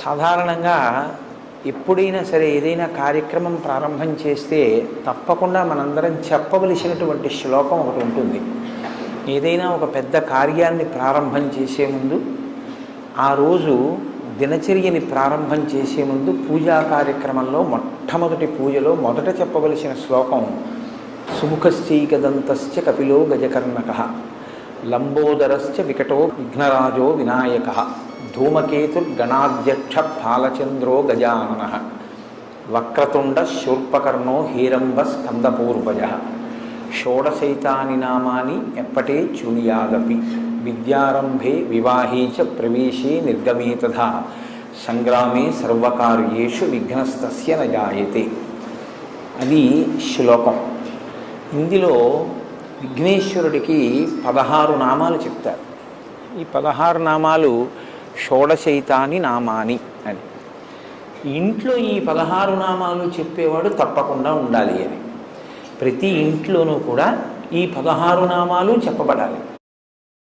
సాధారణంగా ఎప్పుడైనా సరే ఏదైనా కార్యక్రమం ప్రారంభం చేస్తే తప్పకుండా మనందరం చెప్పవలసినటువంటి శ్లోకం ఒకటి ఉంటుంది. ఏదైనా ఒక పెద్ద కార్యాన్ని ప్రారంభం చేసే ముందు ఆ రోజు దినచర్యని ప్రారంభం చేసే ముందు పూజా కార్యక్రమంలో మొట్టమొదటి పూజలో మొదట చెప్పవలసిన శ్లోకం సుముఖశ్చైకదంతశ్చ కపిలో గజకర్ణక లంబోదరశ్చ వికటో విఘ్నరాజో వినాయక. ధూమకేతుర్గణాధ్యక్ష ఫాలచంద్రో గజానన. వక్రతుండ శూర్పకర్ణో హీరంబ స్కందపూర్వజ. షోడశైతాని నామాని ఎప్పటే చూయాదపి విద్యారంభే వివాహే చ ప్రవేశే నిర్గమే తథా సంగ్రామే సర్వకార్యేషు విఘ్నస్తస్య నజాయతే. అది శ్లోకం. ఇందులో విఘ్నేశ్వరుడికి పదహారు నామాలు చెప్తారు. ఈ పదహారు నామాలు షోడశైతాని నామాని అని. ఇంట్లో ఈ పదహారు నామాలు చెప్పేవాడు తప్పకుండా ఉండాలి అని. ప్రతి ఇంట్లోనూ కూడా ఈ పదహారు నామాలు చెప్పబడాలి.